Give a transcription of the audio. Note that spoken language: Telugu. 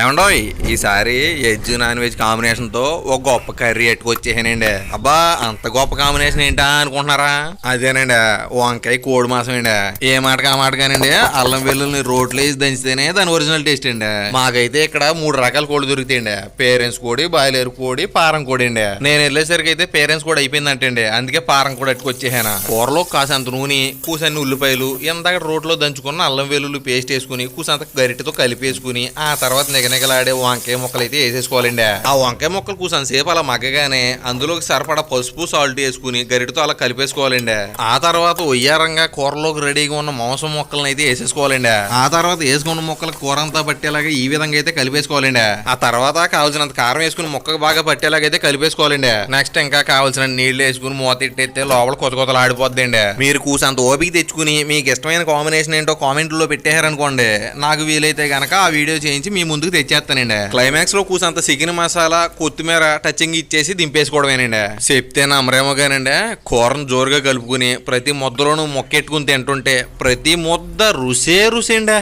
ఏమండోయ్ ఈసారి వెజ్ నాన్ వెజ్ కాంబినేషన్తో ఒక గొప్ప కర్రీ ఎట్టుకొచ్చేసానండి. అబ్బా అంత గొప్ప కాంబినేషన్ ఏంటా అనుకుంటున్నారా? అదేనండి వంకాయ కోడి మాసం అండి. ఏ మాటకి ఆ మాట కానండి అల్లం వెల్లుల్ని రోట్లో వేసి దంచితేనే దాని ఒరిజినల్ టేస్ట్ అండి. మాకైతే ఇక్కడ మూడు రకాల కోడి దొరుకుతాయండి. పేరెంట్స్ కోడి బాయిలర్ కోడి పారం కోడి అండి. నేను వెళ్ళేసరికి అయితే పేరెంట్స్ కూడా అయిపోయిందంటండి. అందుకే పారం కూడా ఎట్టుకొచ్చేసాను. కూరలో కాసంత నూనె కూసన్ని ఉల్లిపాయలు ఇందాక రోట్లో దంచుకున్న అల్లం వెల్లుల్లి పేస్ట్ వేసుకుని కూసంత గరిటెతో కలిపేసుకుని ఆ తర్వాత నిగనిగలాడే వంకాయ ముక్కలు అయితే వేసేసుకోవాలండి. ఆ వంకాయ ముక్కలు కూసంత సేపు అలా మగ్గగానే అందులోకి సరిపడా పసుపు సాల్ట్ వేసుకుని గరిటెతో అలా కలిపేసుకోవాలండి. ఆ తర్వాత ఒయ్యారంగా కూరలోకి రెడీగా ఉన్న మాంసం ముక్కలను అయితే వేసేసుకోవాలండి. ఆ తర్వాత వేసుకున్న ముక్కలు కూర అంతా పట్టేలాగా ఈ విధంగా అయితే కలిపేసుకోవాలండి. ఆ తర్వాత కావాల్సినంత కారం వేసుకుని ముక్కకు బాగా పట్టేలాగా అయితే కలిపేసుకోవాలండి. నెక్స్ట్ ఇంకా కావాల్సిన నీళ్ళు వేసుకుని మూత ఇట్టేస్తే లోపల కొత్త కొత్తలు ఆడిపోద్దండి. మీరు కూసంత ఓపిక తెచ్చుకుని మీకు ఇష్టమైన కాంబినేషన్ ఏంటో కామెంట్లో పెట్టేశారనుకోండి నాకు వీలైతే గనక ఆ వీడియో చేయించి మీ ముందుకు తెచ్చేస్తానండి. క్లైమాక్స్లో కూసంత చికెన్ మసాలా కొత్తిమీర టచింగ్ ఇచ్చేసి దింపేసుకోవడమేనండి. చెప్తే నమ్మరేమో కానండి కూరను జోరుగా కలుపుకుని ప్రతి ముద్దలోనూ మొక్కెట్టుకుని తింటుంటే ప్రతి ముద్ద రుసే రుసేండి